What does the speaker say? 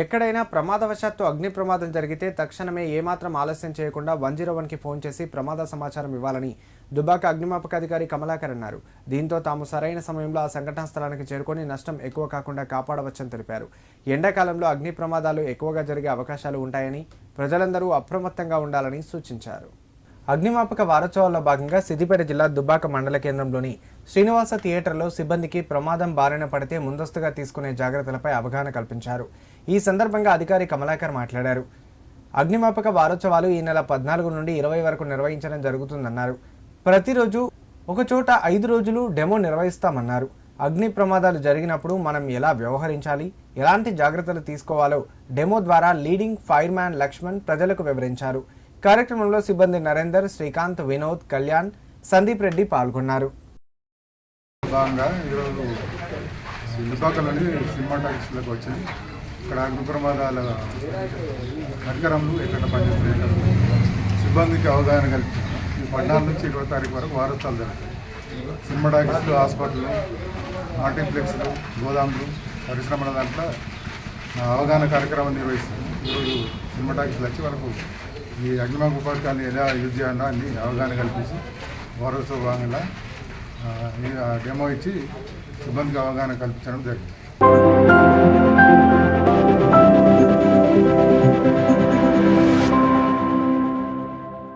ఎక్కడైనా ప్రమాదవశాత్తు అగ్ని ప్రమాదం జరిగితే తక్షణమే ఏమాత్రం ఆలస్యం చేయకుండా వన్ జీరో వన్కి ఫోన్ చేసి ప్రమాద సమాచారం ఇవ్వాలని దుబాక అగ్నిమాపక అధికారి కమలాకర్ అన్నారు. దీంతో తాము సరైన సమయంలో ఆ సంఘటనా స్థలానికి చేరుకొని నష్టం ఎక్కువ కాకుండా కాపాడవచ్చని తెలిపారు. ఎండాకాలంలో అగ్ని ప్రమాదాలు ఎక్కువగా జరిగే అవకాశాలు ఉంటాయని ప్రజలందరూ అప్రమత్తంగా ఉండాలని సూచించారు. అగ్నిమాపక వారోత్సవాల్లో భాగంగా సిద్దిపేట జిల్లా దుబ్బాక మండల కేంద్రంలోని శ్రీనివాస థియేటర్లో సిబ్బందికి ప్రమాదం బారిన పడితే ముందస్తుగా తీసుకునే జాగ్రత్తలపై అవగాహన కల్పించారు. ఈ సందర్భంగా అధికారి కమలాకర్ మాట్లాడారు. అగ్నిమాపక వారోత్సవాలు ఈ నెల పద్నాలుగు నుండి ఇరవై వరకు నిర్వహించడం జరుగుతుందన్నారు. ప్రతిరోజు ఒకచోట ఐదు రోజులు డెమో నిర్వహిస్తామన్నారు. అగ్ని ప్రమాదాలు జరిగినప్పుడు మనం ఎలా వ్యవహరించాలి? ఎలాంటి జాగ్రత్తలు తీసుకోవాలో డెమో ద్వారా లీడింగ్ ఫైర్ మ్యాన్ లక్ష్మణ్ ప్రజలకు వివరించారు. కార్యక్రమంలో సిబ్బంది నరేందర్ శ్రీకాంత్ వినోద్ కళ్యాణ్ సందీప్ రెడ్డి పాల్గొన్నారు. ఇక్కడ అగ్ని ప్రమాదాల పరికరములు ఎక్కడ పనిచేస్తున్నాయి సిబ్బందికి అవగాహన కల్పించారు ఈ పద్నాలుగు నుంచి ఇరవై తారీఖు వరకు వారోత్సవాలు జరుగుతాయి. సినిమా హాస్పిటల్ మల్టీప్లెక్స్లు గోదాములు పరిశ్రమల దాంట్లో అవగాహన కార్యక్రమం నిర్వహిస్తాం ఈరోజు సినిమా వచ్చి వరకు ఈ అగ్నిమాపక ఉపకరణాన్ని ఎలా యూజ్ చేయాలో అన్ని అవగాహన కల్పించి వారోత్సవ భాగంగా డెమో ఇచ్చి సిబ్బందికి అవగాహన కల్పించడం జరిగింది.